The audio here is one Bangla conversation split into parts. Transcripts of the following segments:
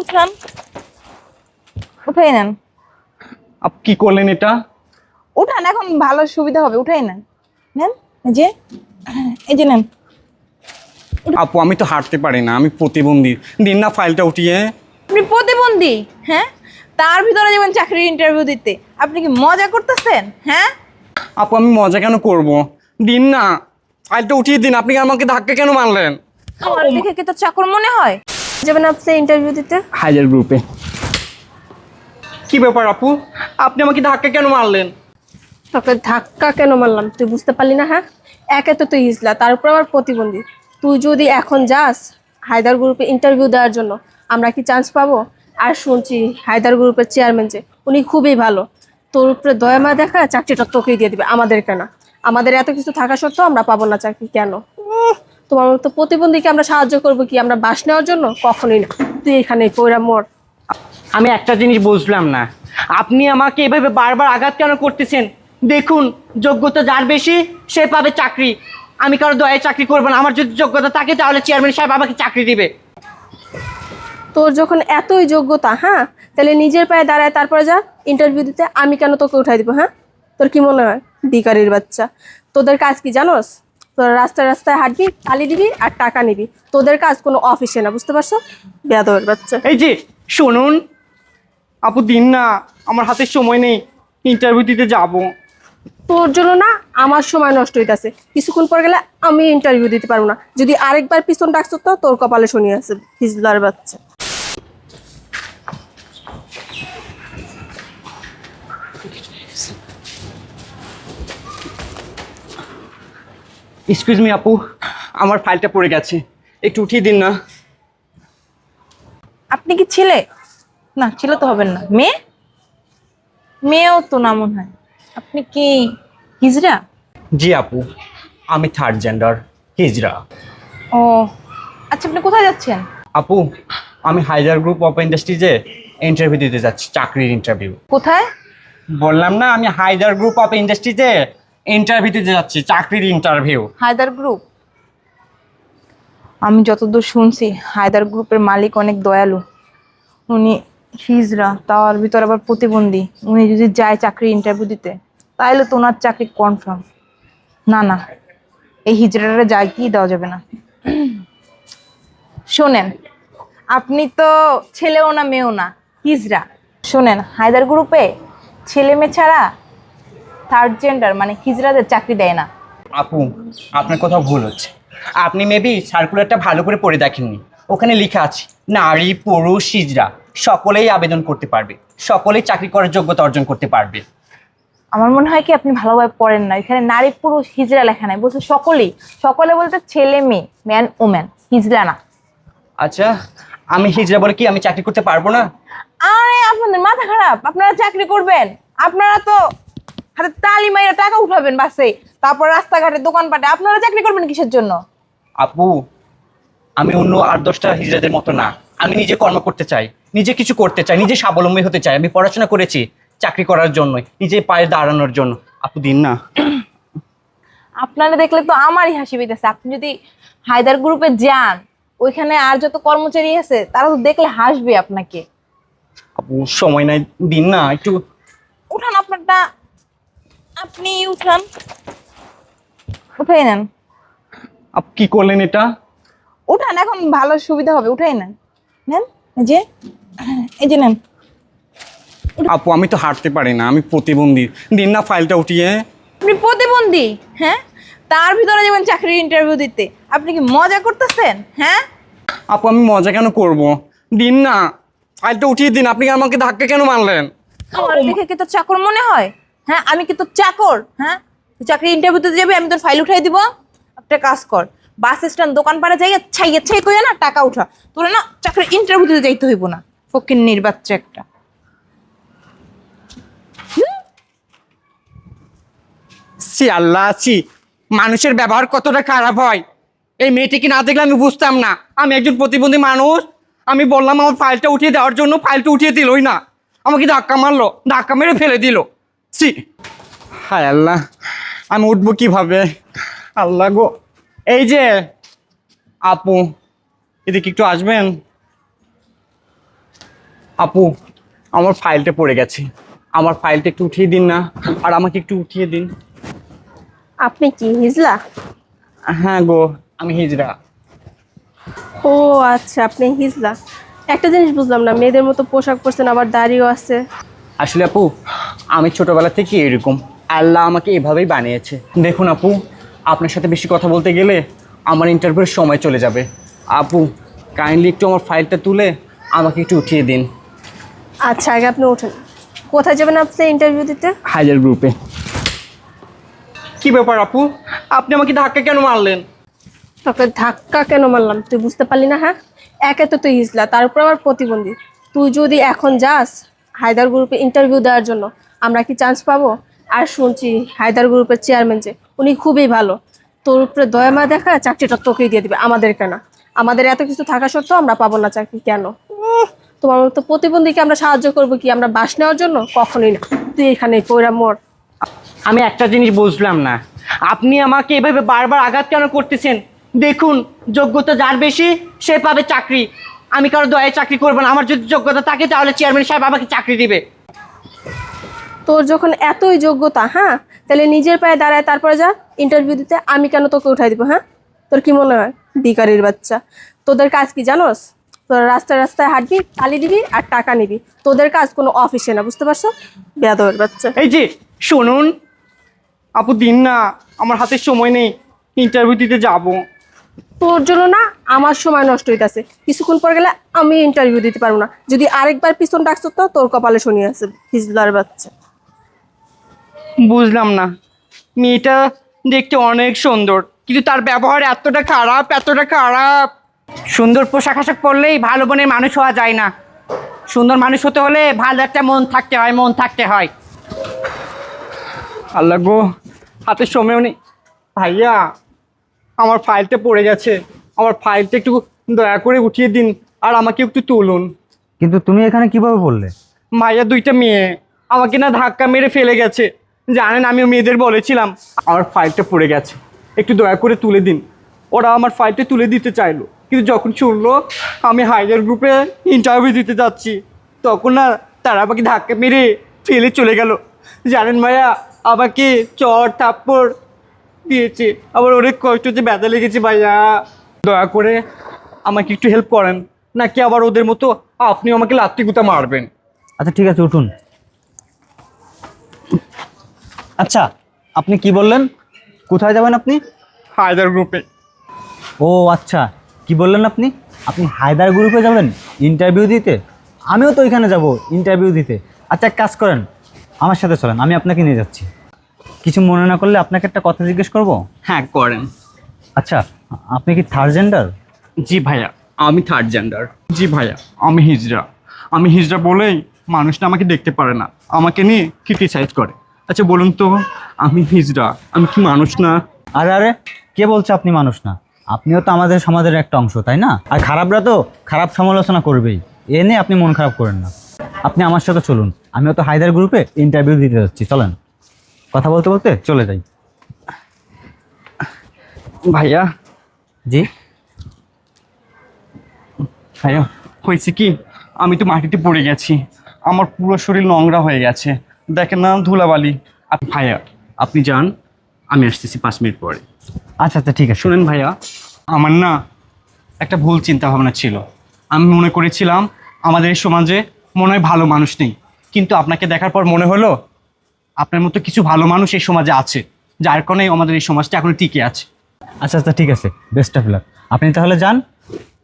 উঠান। উঠাই নেন। আপ কি করলেন এটা? উঠান এখন ভালো সুবিধা হবে উঠাই নেন। নেন এই যে এই যে নেন। আপু আমি তো হাঁটতে পারি না আমি প্রতিবন্ধী। দিন না ফাইলটা উঠিয়ে। আপনি প্রতিবন্ধী হ্যাঁ? তার ভিতরে যাবেন চাকরির ইন্টারভিউ দিতে। আপনি কি মজা করতেছেন হ্যাঁ? আপু আমি মজা কেন করব? দিন না ফাইলটা উঠিয়ে দিন আপনি আমাকে ধাক্কা কেন মারলেন? আমার দেখে কি তো চাকর মনে হয়? যাবেন আপনি ইন্টারভিউ দিতে? হাইজার গ্রুপে। কি ব্যাপার আপু? আপনি আমাকে ধাক্কা কেন মারলেন? তোকে ধাক্কা কেন মারলাম? তুই বুঝতে পারলি না হ্যাঁ? একে তো তুই হিজলা তার উপর আবার প্রতিবন্ধী। তুই যদি এখন যাস হায়দার গ্রুপে ইন্টারভিউ দেওয়ার জন্য আমরা কি চান্স পাবো? আর শুনছি হায়দার গ্রুপের চেয়ারম্যান যে উনি খুবই ভালো। তোর উপরে দয়া দয়ামা দেখা চাকরিটা তোকেই দিয়ে দিবে আমাদের কেন আমাদের এত কিছু থাকা সত্ত্বেও আমরা পাবো না চাকরি কেন? তোমার মতো প্রতিবন্ধীকে আমরা সাহায্য করব কি? আমরা বাস নেওয়ার জন্য? কখনোই না। তুই এখানে পয়রা মোর। আমি একটা জিনিস বুঝলাম না। আপনি আমাকে এভাবে বারবার আঘাত কেন করতেছেন? দেখুন যোগ্যতা যার বেশি সে পাবে চাকরি। আমি কারও দয়ায় চাকরি করব না। আমার যদি যোগ্যতা থাকে তাহলে চেয়ারম্যান সাহেব আমাকে চাকরি দিবে। তোর যখন এতই যোগ্যতা হ্যাঁ? তাহলে নিজের পায়ে দাঁড়ায় তারপরে যা ইন্টারভিউ দিতে আমি কেন তোকে উঠাই দিব হ্যাঁ? তোর কি মনে হয়? বিকারির বাচ্চা। তোদের কাজ কি জানোস? তোরা রাস্তায় রাস্তায় হাঁটবি তালি দিবি আর টাকা নিবি। তোদের কাজ কোনো অফিসে না বুঝতে পারছ? বেয়াদবের বাচ্চা। এই যে শুনুন আপু দিন না আমার হাতে সময় নেই ইন্টারভিউ দিতে যাব। তোর জন্য না আমার সময় নষ্ট হইতাছে। কিছুক্ষণ পর গেলে আমি ইন্টারভিউ দিতে পারব না। যদি আরেকবার পিছন ডাকছো তো তোর কপালে শুনিয়ে আছে হিজলার বাচ্চা। এক্সকিউজ মি আপু আমার ফাইলটা পড়ে গেছে। একটু উঠিয়ে দিন না। আপনি কি ছেলে? না ছেলে তো হবেন না। মেয়ে? মেয়েও তো না মনে হয়। আপনি কি হিজড়া? জি আপু আমি থার্ড জেন্ডার হিজরা ও আচ্ছা আপনি কোথায় যাচ্ছেন? আপু আমি হাইজার গ্রুপ অফ ইন্ডাস্ট্রিজে ইন্টারভিউ দিতে যাচ্ছি চাকরির ইন্টারভিউ কোথায়? বললাম না আমি হাইজার গ্রুপ অফ ইন্ডাস্ট্রিজে ইন্টারভিউ দিতে যাচ্ছি, চাকরির ইন্টারভিউ হায়দার গ্রুপ আমি যতদূর শুনছি, হায়দার গ্রুপের মালিক অনেক দয়ালু। উনি হিজরা, তার ভিতর আবার প্রতিবন্ধী। উনি যদি যায় চাকরি ইন্টারভিউ দিতে তাহলে তো ওনার চাকরি কনফার্ম না না, এই হিজড়াটা যায় কি দেওয়া যাবে না। শোনেন, আপনি তো ছেলেও না, মেয়েও না, হিজরা। শোনেন, হায়দার গ্রুপে ছেলে মেয়ে ছাড়া থার্ড জেন্ডার মানে হিজড়াদের চাকরি দেয় না। আপু আপনার কোথাও ভুল হচ্ছে। আপনি মেবি সার্কুলারটা ভালো করে পড়ে দেখেননি। ওখানে লেখা আছে নারী পুরুষ হিজড়া সকলেই আবেদন করতে পারবে। সকলেই চাকরি করার যোগ্যতা অর্জন করতে পারবে। আমার মনে হয় কি আপনি ভালোভাবে পড়েন না। এখানে নারী পুরুষ হিজড়া লেখা নাই। বলছে সকলেই। সকলে বলতে ছেলে মেয়ে ম্যান ওম্যান হিজড়া না। আচ্ছা আমি হিজড়া বলে কি আমি চাকরি করতে পারব না? আরে আপনাদের মাথা খারাপ। আপনারা চাকরি করবেন। আপনারা তো হাতে তালি মাইরা টাকা উঠাবেন বাসে। তারপর রাস্তাঘাটে দোকানপাটে। আপনারা চাকরি করবেন কিসের জন্য? আপু আমি অন্য আট দশটা হিজড়াদের মতো না। আমি নিজে কর্ম করতে চাই নিজে কিছু করতে চাই নিজে স্বাবলম্বী হতে চাই। আমি পড়াশোনা করেছি চাকরি করার জন্য নিজে পায়ে দাঁড়ানোর জন্য। আপু দিন না। আপনারা দেখলে তো আমারই হাসি পেতেছে আপনি যদি হায়দার গ্রুপে যান ওইখানে আর যত কর্মচারী আছে তারা তো দেখলে হাসবে আপনাকে। আপু সময় নাই দিন না একটু উঠান আপনারটা। আপনি উঠান। উঠাই নেন। আপু কি করলেন এটা? উঠান এখন ভালো সুবিধা হবে উঠাই নেন। নেন এই যে এই যে নেন। আপু আমি তো হাঁটতে পারি না আমি প্রতিবন্ধী। দিন না ফাইলটা উঠিয়ে। আপনি প্রতিবন্ধী হ্যাঁ? তার ভিতরে যাবেন চাকরির ইন্টারভিউ দিতে। আপনি কি মজা করতেছেন হ্যাঁ? আপু আমি মজা কেন করব? দিন না ফাইলটা উঠিয়ে দিন আপনি আমাকে ধাক্কা কেন মারলেন? আমার দেখে কি তোর চাকর মনে হয়? হ্যাঁ আমি কি তোর চাকর হ্যাঁ? চাকরি ইন্টারভিউ দিতে যাবি, আমি তোর ফাইল উঠাই দিব। একটা কাজ কর বাস স্ট্যান্ড দোকান পাড়ে যাই ছাইয়ে ছাই করে না টাকা উঠা। তোর না চাকরি ইন্টারভিউ দিতে যাইতে হইব না, ফকির নির্বাচ্চা একটা। আল্লাহ সি মানুষের ব্যবহার কতটা খারাপ হয়? এই মেয়েটিকে না দেখলে আমি বুঝতাম না। আমি একজন প্রতিবন্ধী মানুষ। আমি বললাম, আমার ফাইলটা উঠিয়ে দেওয়ার জন্য ফাইলটা উঠিয়ে দিলই না। আমাকে ধাক্কা মারলো, ধাক্কা মেরে ফেলে দিল। সি হায় আল্লাহ আমি উঠবো কীভাবে? আল্লাহ গো। এই যে আপু এদিকে একটু আসবেন? আপু আমার ফাইলটা পড়ে গেছে। আমার ফাইলটা একটু উঠিয়ে দিন না আর আমাকে একটু উঠিয়ে দিন। আপনি কি হিজলা? হ্যাঁ গো আমি হিজরা। ও আচ্ছা আপনি হিজলা। একটা জিনিস বুঝলাম না মেয়েদের মতো পোশাক পরছেন আবার দাড়িও আছে। আসলে আপু আমি ছোটবেলা থেকে এরকম আল্লাহ আমাকে এভাবেই বানিয়েছে। দেখুন আপু আপনার সাথে বেশি কথা বলতে গেলে আমার ইন্টারভিউর সময় চলে যাবে। আপু কাইন্ডলি একটু আমার ফাইলটা তুলে আমাকে একটু উঠিয়ে দিন। আচ্ছা আগে আপনি ওঠেন কোথায় যাবেন আপনি ইন্টারভিউ দিতে? হাইজার গ্রুপে কি ব্যাপার আপু? আপনি আমাকে ধাক্কা কেন মারলেন? তোকে ধাক্কা কেন মারলাম? তুই বুঝতে পারলি না হ্যাঁ? একে তো তুই হিজলা তার উপর আবার প্রতিবন্ধী। তুই যদি এখন যাস হায়দার গ্রুপে ইন্টারভিউ দেওয়ার জন্য আমরা কি চান্স পাবো? আর শুনছি হায়দার গ্রুপের চেয়ারম্যান যে, উনি খুবই ভালো। তোর উপরে দয়া মা দেখা, চাকরিটা তোকেই দিয়ে দিবে, আমাদের কেন? আমাদের এত কিছু থাকা সত্ত্বেও আমরা পাবো না চাকরি, কেন? তোমার মতো প্রতিবন্ধীকে আমরা সাহায্য করব কি, আমরা বাস নেওয়ার জন্য? কখনোই না। তুই এখানে পয়রা মর। আমি একটা জিনিস বুঝলাম না। আপনি আমাকে এভাবে বারবার আঘাত কেন করতেছেন? দেখুন, যোগ্যতা যার বেশি, সে পাবে চাকরি। আমি কারও দয়ে চাকরি করব না। আমার যদি যোগ্যতা থাকে, তাহলে চেয়ারম্যান সাহেব আমাকে চাকরি দিবে। তোর যখন এতই যোগ্যতা হ্যাঁ? তাহলে নিজের পায়ে দাঁড়ায় তারপরে যা ইন্টারভিউ দিতে আমি কেন তোকে উঠাই দিব হ্যাঁ? তোর কি মনে হয়? বিকারির বাচ্চা। তোদের কাজ কি জানোস? তোর রাস্তায় রাস্তায় হাঁটবি তালি দিবি আর টাকা নিবি। তোদের কাজ কোনো অফিসে না বুঝতে পারছ? বেয়াদবের বাচ্চা। এই যে শুনুন। আপু দিন না আমার হাতে সময় নেই। ইন্টারভিউ দিতে যাব। তোর জন্য না আমার সময় নষ্ট হইতাছে। কিছুক্ষণ পর গেলে আমি ইন্টারভিউ দিতে পারব না। যদি আরেকবার পিছন ডাকছো তো তোর কপালে শুনিয়ে আছে হিজলার বাচ্চা। বুঝলাম না। মেয়েটা দেখতে অনেক সুন্দর কিন্তু তার ব্যবহার এতটা খারাপ এতটা খারাপ। সুন্দর পোশাক আশাক পরলেই ভালো মনের মানুষ হওয়া যায় না। সুন্দর মানুষ হতে হলে ভালো একটা মন থাকতে হয় মন থাকতে হয়। আল্লাহ গো হাতে সময়ও নেই। ভাইয়া আমার ফাইলটা পড়ে গেছে। আমার ফাইলটা একটু দয়া করে উঠিয়ে দিন আর আমাকে একটু তুলুন। কিন্তু তুমি এখানে কীভাবে বললে ভাইয়া দুইটা মেয়ে আমাকে না ধাক্কা মেরে ফেলে গেছে। জানেন আমি মেয়েদের বলেছিলাম, আমার ফাইলটা পড়ে গেছে। একটু দয়া করে তুলে দিন। ওরা আমার ফাইলটা তুলে দিতে চাইলো। কিন্তু যখন শুনলো, আমি হাইজার গ্রুপে ইন্টারভিউ দিতে যাচ্ছি, তখন না তারা আমাকে ধাক্কা মেরে ফেলে চলে গেল। জানেন ভাইয়া, আমাকে চর থাপ্পড় দিয়েছে। আবার অনেক কষ্ট হচ্ছে, ব্যথা লেগেছে ভাইয়া। দয়া করে আমাকে একটু হেল্প করেন, নাকি আবার ওদের মতো আপনি আমাকে লাত্তি গুতা মারবেন? আচ্ছা ঠিক আছে, উঠুন। আচ্ছা আপনি কি বললেন? কোথায় যাবেন আপনি? হায়দার গ্রুপে। ও আচ্ছা কি বললেন আপনি? আপনি হায়দার গ্রুপে যাবেন ইন্টারভিউ দিতে? আমিও তো ওইখানে যাব ইন্টারভিউ দিতে। আচ্ছা এক কাজ করেন আমার সাথে চলেন আমি আপনাকে নিয়ে যাচ্ছি। কিছু মনে না করলে আপনাকে একটা কথা জিজ্ঞেস করব? হ্যাঁ করেন। আচ্ছা আপনি কি থার্ড জেন্ডার জি ভাইয়া আমি থার্ড জেন্ডার জি ভাইয়া আমি হিজড়া। আমি হিজড়া বলেই মানুষটা আমাকে দেখতে পারে না। আমাকে নিয়ে ক্রিটিসাইজ করে। আচ্ছা বলুন তো আমি হিজড়া আমি কি মানুষ না? আরে আরে কে বলছে আপনি মানুষ না? আপনিও তো আমাদের সমাজের একটা অংশ তাই না? আর খারাপরা তো খারাপ সমালোচনা করবেই। এ নিয়ে আপনি মন খারাপ করেন না। আপনি আমার সাথে চলুন। আমিও তো হায়দার গ্রুপে ইন্টারভিউ দিতে যাচ্ছি চলেন। কথা বলতে বলতে চলে যাই। ভাইয়া? জি? ভাইয়া হয়েছে কি? আমি তো মাটিতে পড়ে গেছি। আমার পুরো শরীর নোংরা হয়ে গেছে। দেখেন না ধুলাবালি। আপনি ভাইয়া আপনি যান আমি আসতেছি পাঁচ মিনিট পরে। আচ্ছা আচ্ছা ঠিক আছে। শুনেন ভাইয়া। আমার না একটা ভুল চিন্তা ভাবনা ছিল। আমি মনে করেছিলাম আমাদের এই সমাজে মনে হয় ভালো মানুষ নেই। কিন্তু আপনাকে দেখার পর মনে হলো আপনার মতো কিছু ভালো মানুষ এই সমাজে আছে যার কারণে আমাদের এই সমাজটা এখন টিকে আছে। আচ্ছা আচ্ছা ঠিক আছে। বেস্ট অফ লাক আপনি তাহলে যান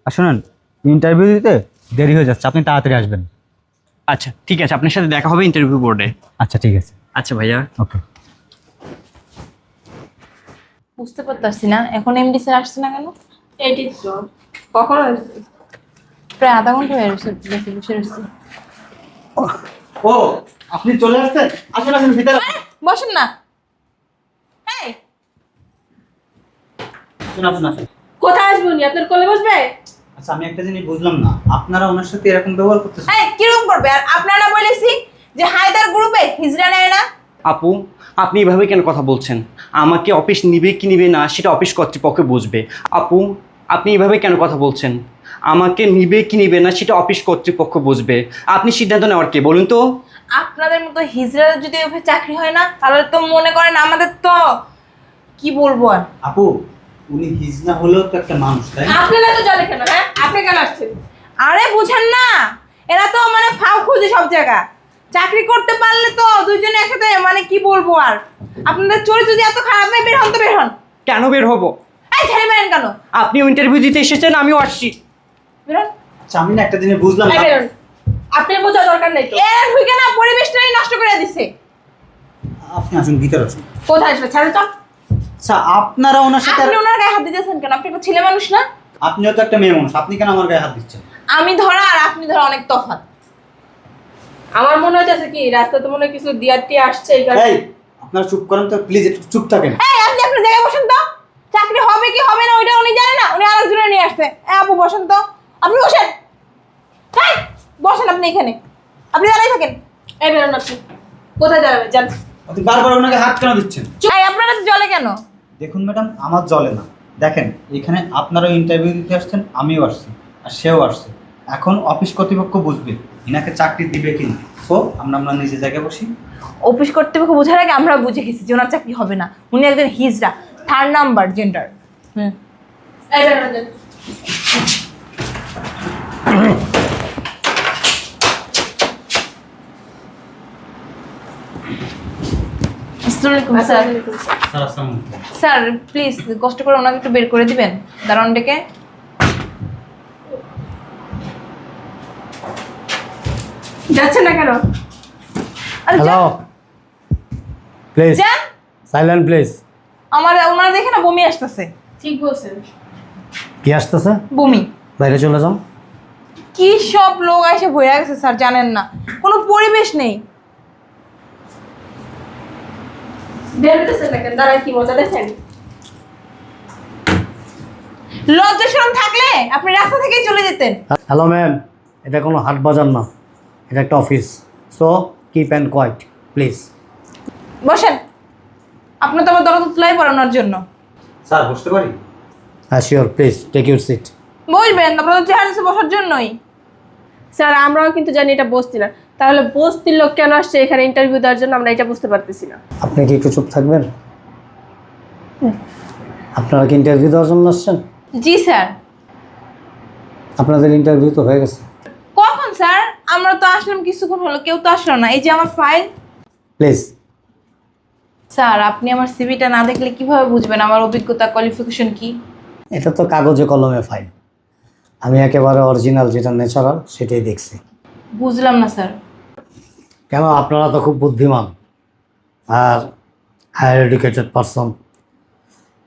আর শুনুন ইন্টারভিউ দিতে দেরি হয়ে যাচ্ছে আপনি তাড়াতাড়ি আসবেন। আচ্ছা ঠিক আছে আপনার সাথে দেখা হবে ইন্টারভিউ বোর্ডে আচ্ছা ঠিক আছে। আচ্ছা ভাইয়া। ওকে বুঝতে পারতাছি না এখন এমডি স্যার আসছে না কেন? এটি তো কখন প্রায় আধা ঘণ্টা হয়ে গেছে বসে বসে রয়েছি। ও আপনি চলে আসছেন? আসুন আসুন ভিতরে। বসেন না। এই আসুন আসুন আসুন। কোথায় আসবেন আপনার কোলে বসবে? আচ্ছা আমি একটা জিনিস বুঝলাম না। আপনারা ওনার সাথে এরকম ব্যবহার করতেছেন? এই কীরকম করবে? আর আপনারা বলেছি যে হায়দার গ্রুপে হিজড়া নেয় না। আপু আপনি এভাবে কেন কথা বলছেন? আমাকে অফিস নিবে কি নিবে না সেটা অফিস কর্তৃপক্ষ বুঝবে। আপু আপনি এভাবে কেন কথা বলছেন? আমাকে নিবে কি নিবে না সেটা অফিস কর্তৃপক্ষ বুঝবে। আপনি সিদ্ধান্ত নেওয়ার কে? বলুন তো। আপনাদের মতো হিজড়া যদি ওভাবে চাকরি হয় না তাহলে তো মনে করেন আমাদের তো কি বলব আর? আপু উনি হিজনা হলেও তো একটা মানুষ তাই না? আপনি না তো জলে কেন হ্যাঁ? আপনি কেন আসছেন? আরে বুঝেন না এরা তো মানে ফাও খুঁজে সব জায়গা। চাকরি করতে পারলে তো দুইজনে একসাথে মানে কি বলব আর? আপনাদের চরিত্র যদি এত খারাপ হয় বের হন তো বের হন। কেন বের হব? এই ছেড়ে বেরেন কেন? আপনি ইন্টারভিউ দিতে এসেছেন আমিও আসছি। বের হন আচ্ছা, আমি না একটা জিনিস বুঝলাম এই না। বেরোন। আপনার বোঝা দরকার নেই তো। এরা ঢুকে না পরিবেশটাই নষ্ট করে দিছে। আপনি আসুন ভিতরে আসুন। কোথায় আসবে? ছাড়েন তো। আচ্ছা আপনারা ওনার সাথে আপনি ওনার গায়ে হাত দিতেছেন কেন? আপনি একটা ছেলে মানুষ না? আপনিও তো একটা মেয়ে মানুষ আপনি কেন আমার গায়ে হাত দিচ্ছেন? আমি ধরা আর আপনি ধরা অনেক তফাৎ। আমার মনে হচ্ছে কি রাস্তাতে মনে হয় কিছু দিয়ার টিয়া আসছে এই কারণে এই আপনারা চুপ করেন তো প্লিজ একটু চুপ থাকেন। এই আপনি আপনার জায়গায় বসেন তো। চাকরি হবে কি হবে না ওইটা উনি জানে না উনি আরেকজনে নিয়ে আসছে। এ আপু বসেন তো। আপনি বসেন। হ্যাঁ বসেন আপনি এখানে। আপনি দাঁড়াই থাকেন। এই বেরোন আপনি। কোথায় যাবেন যান। আপনি বারবার ওনাকে হাত কেন দিচ্ছেন? এই আপনারা তো জলে কেন? দেখুন ম্যাডাম আমার জলে না। দেখেন এখানে আপনারাও ইন্টারভিউ দিতে আসছেন আমিও আসছি আর সেও আসছে। এখন অফিস কর্তৃপক্ষ বুঝবে এনাকে চাকরি দিবে কি না। সো আমরা আমরা নিজে জায়গায় বসি। অফিস কর্তৃপক্ষ বোঝার আগে আমরা বুঝে গেছি যে ওনার চাকরি হবে না। উনি একজন হিজড়া থার্ড নাম্বার জেন্ডার হুম। এই আসসালামু আলাইকুম স্যার। স্যার প্লিজ কষ্ট করে ওনাকে একটু বের করে দিবেন। দারণ ডেকে। যাচ্ছেন না কেন? হ্যালো প্লিজ যান। সাইলেন্ট প্লিজ আমার ওনার দেখে না বমি আসতেছে। ঠিক বলছেন। কি আসতেছে? বমি। বাইরে চলে যাও। কি সব লোক এসে বয়ে গেছে স্যার জানেন না। কোনো পরিবেশ নেই। বের না কেন? দাঁড়ায় কি মজা দেখেন? লজ্জা শরম থাকলে আপনি রাস্তা থেকেই চলে যেতেন। হ্যালো ম্যাম এটা কোনো হাট বাজার না। এটা একটা office so keep and quiet please বসেন। আপনার তো আমার দরদ তুলাই পড়ানোর জন্য। স্যার বসতে পারি? হ্যাঁ sure please take your seat বসবেন আপনার চেহারা আছে বসার জন্যই। স্যার আমরাও কিন্তু জানি এটা বসতি না। তাহলে বস্তির লোক কেন আসছে এখানে ইন্টারভিউ দেওয়ার জন্য? আমরা এটা বুঝতে পারতেছি না। আপনি কি একটু চুপ থাকবেন? আপনারা কি ইন্টারভিউ দেওয়ার জন্য আসছেন? জি স্যার। আপনাদের ইন্টারভিউ তো হয়ে গেছে। কখন স্যার? আমরা তো আসলাম কিছুক্ষণ হলো কেউ তো আসলো না। এই যে আমার ফাইল প্লিজ স্যার আপনি আমার সিভিটা না দেখলে কীভাবে বুঝবেন? আমার অভিজ্ঞতা কোয়ালিফিকেশন কি? এটা তো কাগজে কলমে ফাইল আমি একেবারে অরিজিনাল যেটা ন্যাচারাল সেটাই দেখছি। বুঝলাম না স্যার। কেন? আপনারা তো খুব বুদ্ধিমান। আর হায়ার এডুকেটেড পারসন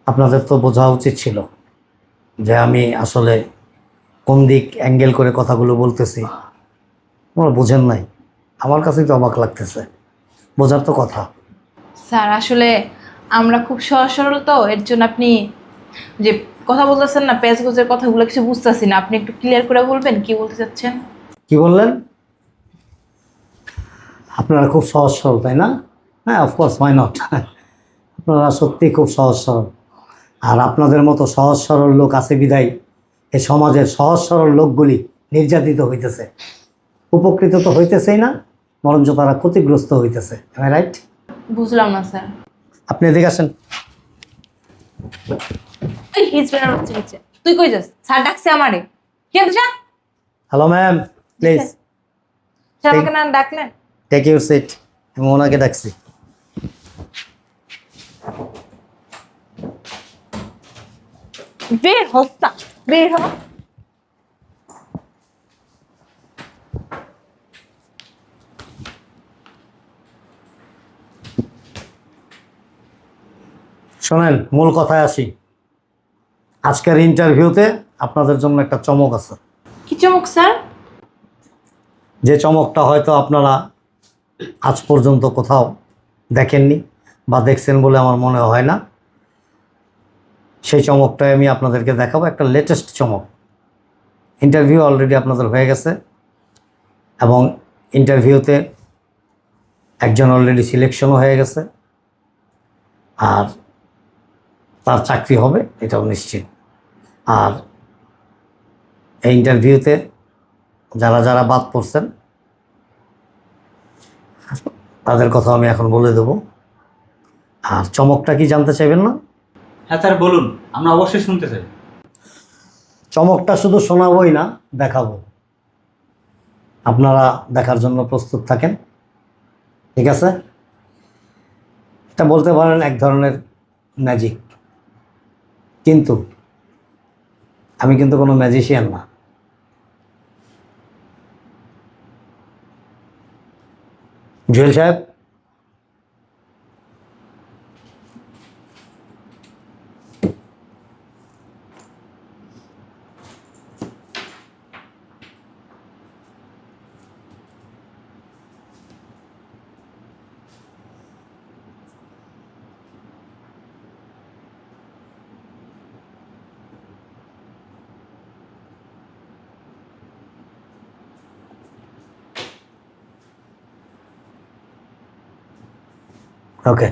আপনাদের তো বোঝা উচিত ছিল যে আমি আসলে কোন দিক অ্যাঙ্গেল করে কথাগুলো বলতেছি। আপনারা বোঝেন নাই। আমার কাছেই তো অবাক লাগতেছে। বোঝার তো কথা। স্যার আসলে আমরা খুব সহজ সরল তো এর জন্য আপনি যে কথা বলতেছেন না পেঁয়াজ গোজের কথাগুলো কিছু বুঝতেছি না। আপনি একটু ক্লিয়ার করে বলবেন কি বলতে চাচ্ছেন? কি বললেন? আপনারা খুব সহজ সরল তাই না? হ্যাঁ অফকোর্স ওয়াই নট আপনারা সত্যি খুব সহজ সরল। আর আপনাদের মতো সহজ সরল লোক আছে বিদায়। এই সমাজের সহজ সরল লোকগুলি নির্যাতিত হইতেছে। উপকৃত তো হইতেছেই না বরঞ্চ তারা ক্ষতিগ্রস্ত হইতেছে। রাইট বুঝলাম না স্যার। আপনি এদিকে আসেন। তুই হিজড়া হচ্ছে নিচে। তুই কই যাস? স্যার ডাকছে আমারে। যা হ্যালো ম্যাম প্লিজ স্যার? আমাকে না ডাকলেন? টেক ইউর সিট আমি ওনাকে ডাকছি। বের হস্তা বের হ। শোনেন মূল কথায় আসি। আজকের ইন্টারভিউতে আপনাদের জন্য একটা চমক আছে। কি চমক স্যার? যে চমকটা হয়তো আপনারা আজ পর্যন্ত কোথাও দেখেননি বা দেখছেন বলে আমার মনে হয় না। সেই চমকটাই আমি আপনাদেরকে দেখাবো। একটা লেটেস্ট চমক। ইন্টারভিউ অলরেডি আপনাদের হয়ে গেছে এবং ইন্টারভিউতে একজন অলরেডি সিলেকশনও হয়ে গেছে। আর তার চাকরি হবে, এটাও নিশ্চিত। আর এই ইন্টারভিউতে যারা যারা বাদ পড়ছেন তাদের কথা আমি এখন বলে দেবো। আর চমকটা কি জানতে চাইবেন না? হ্যাঁ স্যার বলুন। আমরা অবশ্যই শুনতে চাই। চমকটা শুধু শোনাবই না দেখাবো। আপনারা দেখার জন্য প্রস্তুত থাকেন। ঠিক আছে? এটা বলতে পারেন এক ধরনের ম্যাজিক কিন্তু আমি কিন্তু কোনো ম্যাজিশিয়ান না। জুয়েল সাহেব ওকে।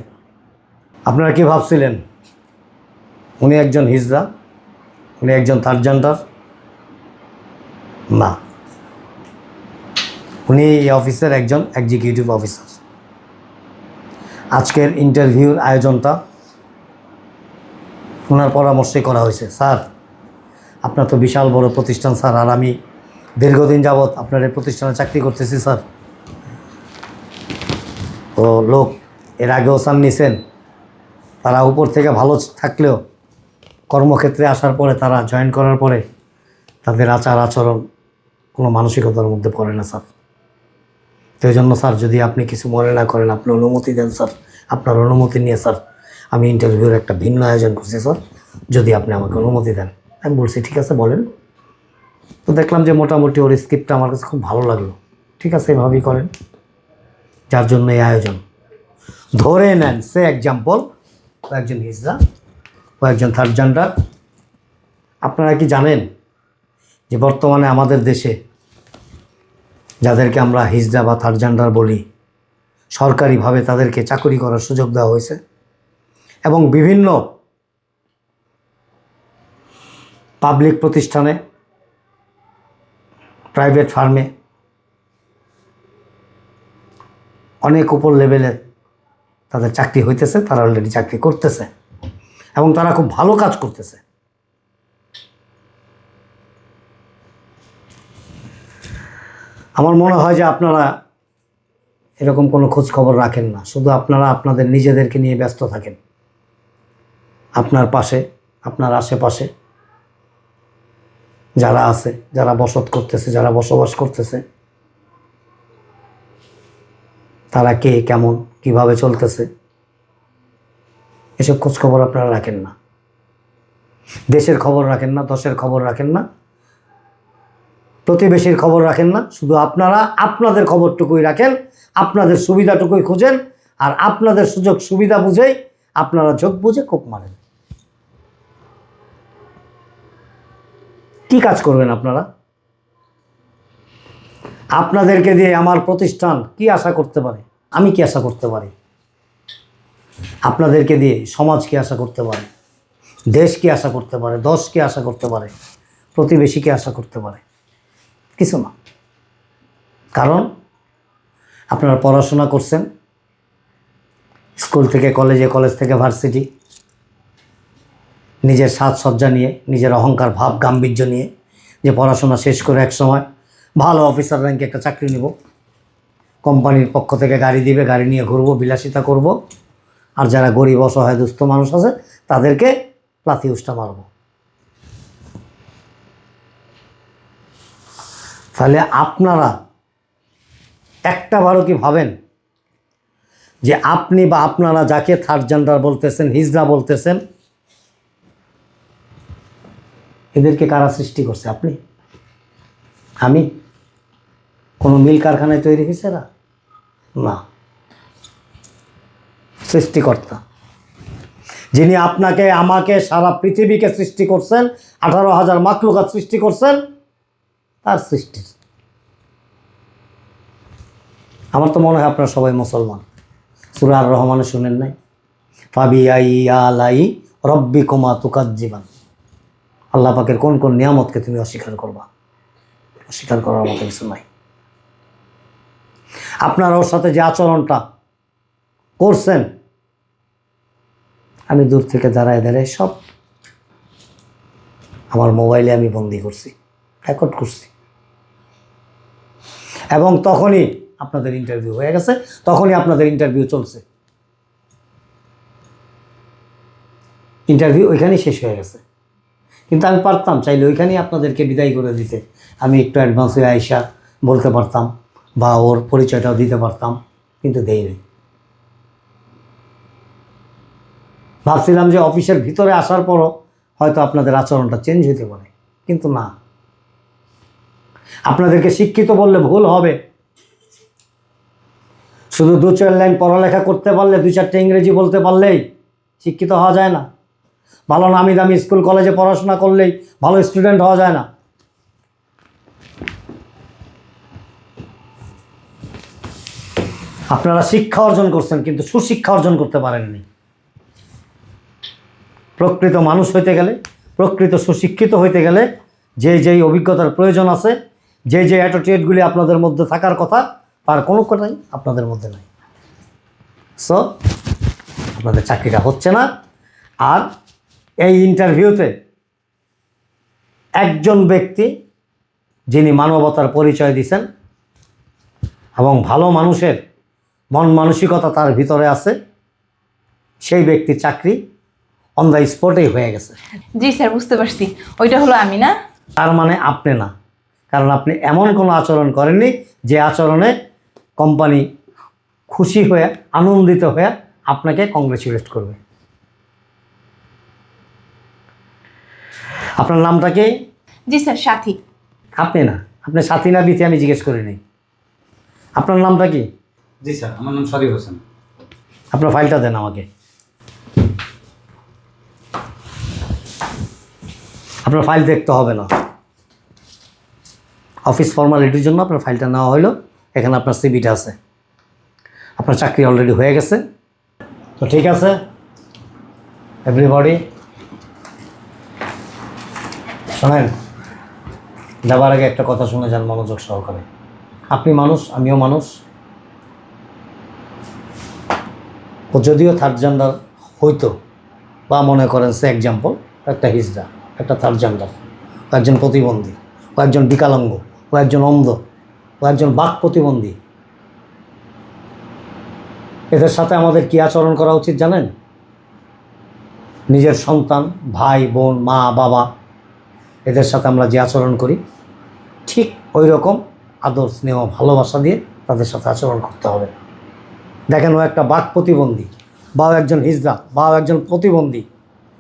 আপনারা কি ভাবছিলেন? উনি একজন হিজড়া উনি একজন থার্ড না। উনি এই অফিসের একজন এক্সিকিউটিভ অফিসার আজকের ইন্টারভিউর আয়োজনটা ওনার পরামর্শে করা হয়েছে। স্যার, আপনার তো বিশাল বড় প্রতিষ্ঠান, স্যার, আর আমি দীর্ঘদিন যাবৎ আপনার এই প্রতিষ্ঠানে চাকরি করতেছি, স্যার। তো লোক এর আগেও সান নিছেন, তারা উপর থেকে ভালো থাকলেও কর্মক্ষেত্রে আসার পরে, তারা জয়েন করার পরে তাদের আচার আচরণ কোনো মানসিকতার মধ্যে পড়ে না, স্যার। এই জন্য, স্যার, যদি আপনি কিছু মনে না করেন, আপনি অনুমতি দেন, স্যার। আপনার অনুমতি নিয়ে, স্যার, আমি ইন্টারভিউর একটা ভিন্ন আয়োজন করছি, স্যার। যদি আপনি আমাকে অনুমতি দেন। আমি বলছি, ঠিক আছে, বলেন। তো দেখলাম যে মোটামুটি ওর স্ক্রিপ্টটা আমার কাছে খুব ভালো লাগল। ঠিক আছে, এভাবেই করেন। যার জন্য এই আয়োজন। ধরে নেন, সে এক্সাম্পল কয়েকজন হিজড়া ও থার্ড জেন্ডার আপনারা কি জানেন যে বর্তমানে আমাদের দেশে যাদেরকে আমরা হিজড়া বা থার্ড জেন্ডার বলি, সরকারিভাবে তাদেরকে চাকরি করার সুযোগ দেওয়া হয়েছে এবং বিভিন্ন পাবলিক প্রতিষ্ঠানে প্রাইভেট ফার্মে অনেক উপর লেভেলের তাদের চাকরি হইতেছে, তারা অলরেডি চাকরি করতেছে। এবং তারা খুব ভালো কাজ করতেছে। আমার মনে হয় যে আপনারা এরকম কোনো খোঁজ খবর রাখেন না। শুধু আপনারা আপনাদের নিজেদেরকে নিয়ে ব্যস্ত থাকেন। আপনার পাশে, আপনার আশেপাশে যারা আছে, যারা বসত করতেছে, যারা বসবাস করতেছে, তারা কে, কেমন? কীভাবে চলতেছে? এসব খোঁজ খবর আপনারা রাখেন না। দেশের খবর রাখেন না, দশের খবর রাখেন না। প্রতিবেশীর খবর রাখেন না, শুধু আপনারা আপনাদের খবরটুকুই রাখেন, আপনাদের সুবিধাটুকুই খুঁজেন, আর আপনাদের সুযোগ সুবিধা বুঝেই আপনারা চোখ বুঝে কোপ মারেন। কি কাজ করবেন আপনারা? আপনাদেরকে দিয়ে আমার প্রতিষ্ঠান কি আশা করতে পারে? আমি কি আশা করতে পারি? আপনাদেরকে দিয়ে সমাজ কি আশা করতে পারে? দেশ কি আশা করতে পারে? দশ কি আশা করতে পারে? প্রতিবেশী কি আশা করতে পারে? কিছু না। কারণ আপনারা পড়াশোনা করছেন, স্কুল থেকে কলেজে, কলেজ থেকে ভার্সিটি, নিজের সাজসজ্জা নিয়ে, নিজের অহংকার, ভাব, গাম্ভীর্য নিয়ে যে পড়াশোনা শেষ করে এক সময় ভালো অফিসার র্যাঙ্কে একটা চাকরি নেব। কোম্পানির পক্ষ থেকে গাড়ি দিবে, গাড়ি নিয়ে ঘুরবো, বিলাসিতা করব। আর যারা গরিব, অসহায়, দুস্থ মানুষ আছে, তাদেরকে লাথি উষ্টা মারব। তাহলে আপনারা একটা বারও কি ভাবেন যে আপনি বা আপনারা যাকে থার্ড জেন্ডার বলতেছেন, হিজড়া বলতেছেন, এদেরকে কারা সৃষ্টি করছে আপনি? আমি? কোনো মিল কারখানায় তৈরি হয়েছে না না। সৃষ্টিকর্তা। যিনি আপনাকে, আমাকে, সারা পৃথিবীকে সৃষ্টি করছেন, আঠারো হাজার মাকলুকাত সৃষ্টি করছেন, তার সৃষ্টি। আমার তো মনে হয় আপনারা সবাই মুসলমান। সুরার রহমানে শুনেন নাই? ফাবি আই আলাই রব্বি কুমা তুকাত জীবন আল্লাহ পাকের কোন কোন নিয়ামতকে তুমি অস্বীকার করবা? অস্বীকার করার মতো কিছু নাই। আপনার ওর সাথে যে আচরণটা করছেন, আমি দূর থেকে দাঁড়ায় দাঁড়ায় সব আমার মোবাইলে আমি বন্দি করছি, রেকর্ড করছি। এবং তখনই আপনাদের ইন্টারভিউ হয়ে গেছে, তখনই আপনাদের ইন্টারভিউ চলছে। ইন্টারভিউ ওইখানেই শেষ হয়ে গেছে। কিন্তু আমি পারতাম, চাইলে ওইখানেই আপনাদেরকে বিদায় করে দিতে। আমি একটু অ্যাডভান্স হয়ে আইসা বলতে পারতাম। বা ওর পরিচয়টাও দিতে পারতাম, কিন্তু দেই নাই। ভাবছিলাম যে অফিসের ভিতরে আসার পরও হয়তো আপনাদের আচরণটা চেঞ্জ হতে পারে, কিন্তু না। আপনাদেরকে শিক্ষিত বললে ভুল হবে। শুধু দু চার লাইন পড়ালেখা করতে পারলে, দু চারটে ইংরেজি বলতে পারলেই শিক্ষিত হওয়া যায় না। ভালো নামি দামি স্কুল, কলেজে পড়াশোনা করলেই ভালো স্টুডেন্ট হওয়া যায় না। আপনারা শিক্ষা অর্জন করছেন, কিন্তু সুশিক্ষা অর্জন করতে পারেননি। প্রকৃত মানুষ হইতে গেলে, প্রকৃত সুশিক্ষিত হইতে গেলে, যে যেই অভিজ্ঞতার প্রয়োজন আছে, যে যে অ্যাটিটিউডগুলি আপনাদের মধ্যে থাকার কথা, তার কোনো কথাই আপনাদের মধ্যে নাই। সো আপনাদের চাকরিটা হচ্ছে না। আর এই ইন্টারভিউতে একজন ব্যক্তি, যিনি মানবতার পরিচয় দিছেন, এবং ভালো মানুষের মন মানসিকতা তার ভিতরে আছে সেই ব্যক্তির চাকরি অন দ্য স্পটেই হয়ে গেছে। জি স্যার বুঝতে পারছি। ওইটা হলো আমি না? তার মানে আপনি না। কারণ আপনি এমন কোনো আচরণ করেননি যে আচরণে কোম্পানি খুশি হয়ে আনন্দিত হয়ে আপনাকে কংগ্রেচুলেট করবে। আপনার নামটা কি? জি স্যার সাথী। আপনি না। আপনি সাথী না বিথি আমি জিজ্ঞেস করিনি। আপনার নামটা কি? জি স্যার, আমার নাম শরীফ হোসেন। আপনার ফাইলটা দেন আমাকে। আপনার ফাইল দেখতে হবে না। অফিস ফর্মালিটির জন্য আপনার ফাইলটা নেওয়া হলো এখানে আপনার সিবিটা আছে। আপনার চাকরি অলরেডি হয়ে গেছে। তো ঠিক আছে এভরিবডি শোনেন, যাবার আগে একটা কথা শুনে যান মনোযোগ সহকারে। আপনি মানুষ, আমিও মানুষ ও যদিও থার্ড জেন্ডার হইতো, বা মনে করেন সে এক্সাম্পল একটা হিজড়া, একটা থার্ড জেন্ডার ও একজন প্রতিবন্ধী, ও একজন বিকালাঙ্গ, ও একজন অন্ধ, ও একজন বাক প্রতিবন্ধী। এদের সাথে আমাদের কী আচরণ করা উচিত জানেন? নিজের সন্তান, ভাই, বোন, মা, বাবা, এদের সাথে আমরা যে আচরণ করি, ঠিক ওই রকম আদর, স্নেহ, ভালোবাসা দিয়ে তাদের সাথে আচরণ করতে হবে। দেখেন ও একটা বাক প্রতিবন্ধী বা ও একজন হিজড়া বা ও একজন প্রতিবন্ধী,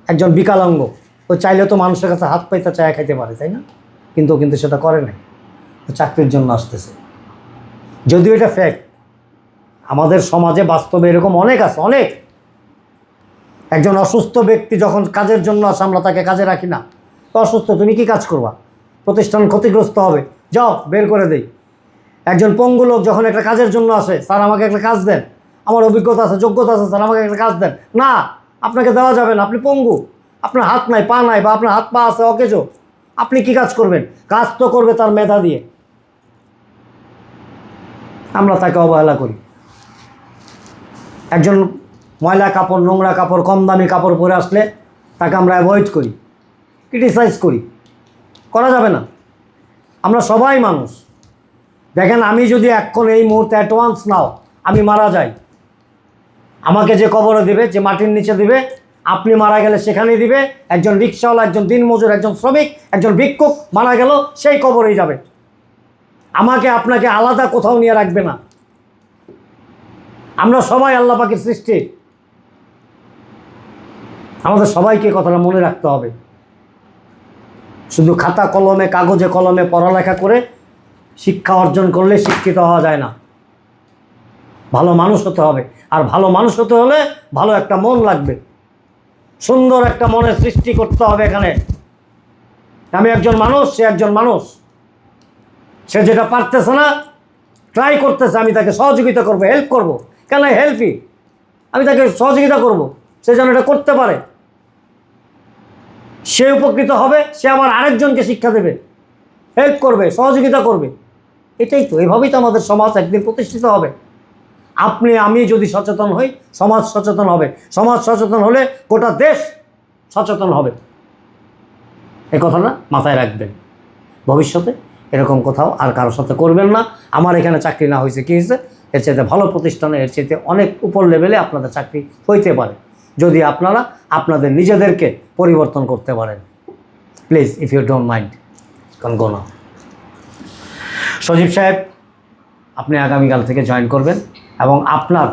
একজন বিকালাঙ্গ। ও চাইলে তো মানুষের কাছে হাত পাইতে চায় খাইতে পারে, তাই না? কিন্তু কিন্তু সেটা করে নাই। ও চাকরির জন্য আসতেছে। যদিও এটা ফ্যাক্ট আমাদের সমাজে বাস্তবে এরকম অনেক আছে, অনেক। একজন অসুস্থ ব্যক্তি যখন কাজের জন্য আসে, আমরা তাকে কাজে রাখি না। তো অসুস্থ, তুমি কি কাজ করবা? প্রতিষ্ঠান ক্ষতিগ্রস্ত হবে। যাও, বের করে দেই। একজন পঙ্গু লোক যখন একটা কাজের জন্য আসে, স্যার, আমাকে একটা কাজ দেন। আমার অভিজ্ঞতা আছে, যোগ্যতা আছে, স্যার, আমাকে একটা কাজ দেন। না, আপনাকে দেওয়া যাবে না, আপনি পঙ্গু। আপনার হাত নাই, পা নাই, বা আপনার হাত পা আছে, অকেজো। আপনি কি কাজ করবেন? কাজ তো করবে তার মেধা দিয়ে। আমরা তাকে অবহেলা করি। একজন ময়লা কাপড়, নোংরা কাপড়, কম দামি কাপড় পরে আসলে তাকে আমরা অ্যাভয়েড করি ক্রিটিসাইজ করি। করা যাবে না। আমরা সবাই মানুষ। দেখেন, আমি যদি এখন এই মুহূর্তে অ্যাডভান্স নাও, আমি মারা যাই। আমাকে যে কবরে দিবে, যে মাটির নিচে দিবে, আপনি মারা গেলে সেখানে দিবে, একজন রিক্সাওয়ালা, একজন দিনমজুর, একজন শ্রমিক, একজন ভিক্ষুক মারা গেল, সেই কবরেই যাবে। আমাকে আপনাকে আলাদা কোথাও নিয়ে রাখবে না। আমরা সবাই আল্লাহ পাখির সৃষ্টি। আমাদের সবাইকে কথাটা মনে রাখতে হবে। শুধু খাতা কলমে, কাগজে কলমে পড়ালেখা করে শিক্ষা অর্জন করলে শিক্ষিত হওয়া যায় না। ভালো মানুষ হতে হবে। আর ভালো মানুষ হতে হলে ভালো একটা মন লাগবে। সুন্দর একটা মনের সৃষ্টি করতে হবে এখানে। আমি একজন মানুষ, সে একজন মানুষ। সে যেটা পারতেছে না ট্রাই করতেছে, আমি তাকে সহযোগিতা করব হেল্প করব। কেন হেল্পই আমি তাকে সহযোগিতা করব। সে যেন এটা করতে পারে। সে উপকৃত হবে, সে আবার আরেকজনকে শিক্ষা দেবে। হেল্প করবে, সহযোগিতা করবে। এটাই তো, এভাবেই তো আমাদের সমাজ একদিন প্রতিষ্ঠিত হবে। আপনি, আমি যদি সচেতন হই, সমাজ সচেতন হবে। সমাজ সচেতন হলে গোটা দেশ সচেতন হবে। এ কথাটা মাথায় রাখবেন। ভবিষ্যতে এরকম কোথাও আর কারোর সাথে করবেন না। আমার এখানে চাকরি না হয়েছে, কী হয়েছে? এর চাইতে ভালো প্রতিষ্ঠানে, এর চাইতে অনেক উপর লেভেলে আপনাদের চাকরি হইতে পারে। যদি আপনারা আপনাদের নিজেদেরকে পরিবর্তন করতে পারেন। Please if you don't mind না সজীব সাহেব, আপনি আগামীকাল থেকে জয়েন করবেন। এবং আপনার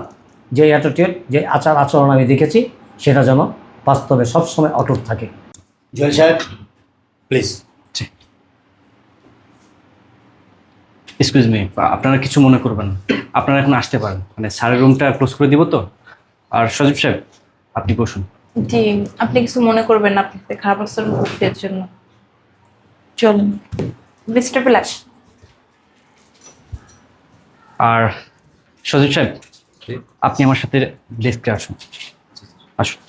যে অ্যাটিটিউড যে আচার আচরণ আমি দেখেছি সেটা যেন বাস্তবে সবসময় অটুট থাকে। জয়েল সাহেব প্লিজ এক্সকিউজ মি আপনারা কিছু মনে করবেন না। আপনারা এখন আসতে পারেন। মানে স্যারের রুমটা ক্লোজ করে দিব তো। আর সজীব সাহেব আপনি বসুন। জি আপনি কিছু মনে করবেন না আপনার সাথে খারাপ আচরণ করতে জন্য। চলুন। মিস্টার বিলাস আর সজীব সাহেব আপনি আমার সাথে ডেস্কে আসুন। আসুন।